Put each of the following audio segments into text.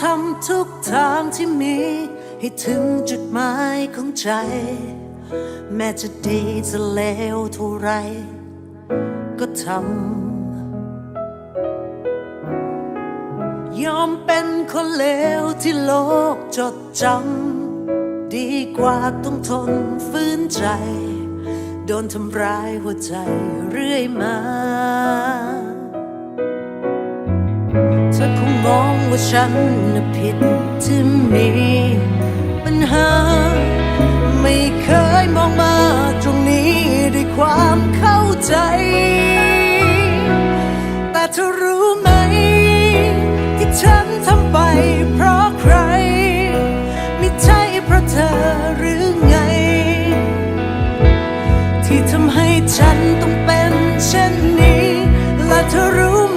ทำทุกทางที่มี ให้ถึงจุดหมายของใจ แม้จะดีจะเลวเท่าไร ก็ทำ ยอมเป็นคนเลวที่โลกจดจำ ดีกว่าต้องทนฝืนใจ โดนทำร้ายหัวใจเรื่อยมา ธอคงมองว่าฉันน่ะผิดที่มีปัญหา ไม่เคยมองมาตรงนี้ด้วยความเข้าใจ แต่เธอรู้ไหม ที่ฉันทำไปเพราะใคร ไม่ใช่เพราะเธอหรือไง ที่ทำให้ฉันต้องเป็นเช่นนี้ และเธอรู้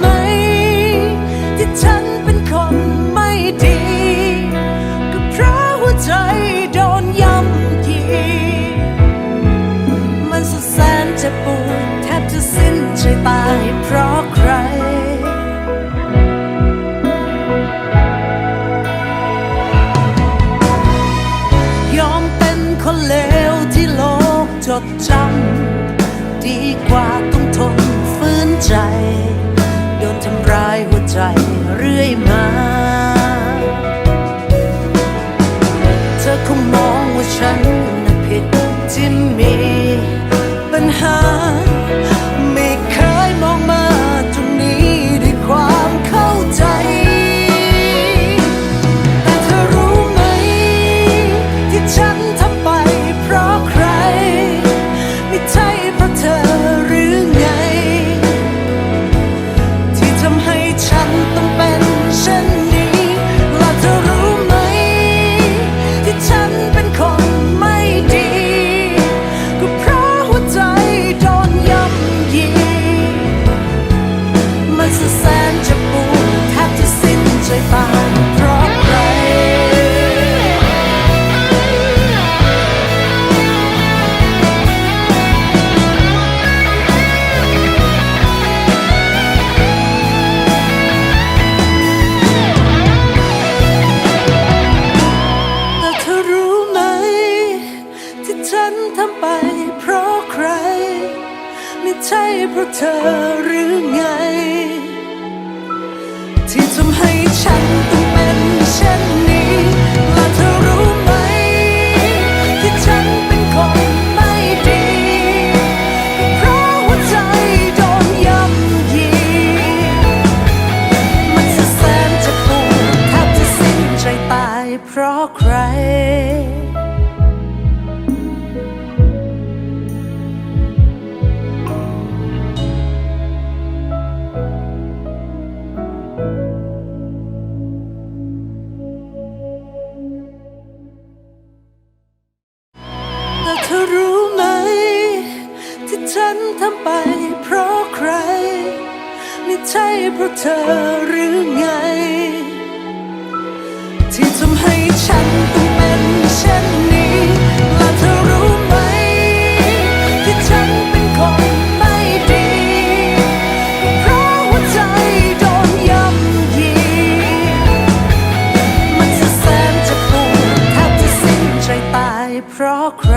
ใจตายเพราะใคร ยอมเป็นคนเลวที่โลกจดจำ ดีกว่าต้องทนฝืนใจ โดนทำร้ายหัวใจเรื่อยมา เธอคงมองว่าฉันน่ะผิดที่มีปัญหา เพราะเธอหรือ นทำไปเพราะใคร ไม่ใช่เพราะเธอหรือไง ที่ทำให้ฉันต้องเป็นเช่นนี้และเธอรู้ไหม ที่ฉันเป็นคนไม่ดีเพราะหัวใจโดนย่ำยี มันสุดแสนจะปวดแทบจะสิ้นใจตายเพราะใคร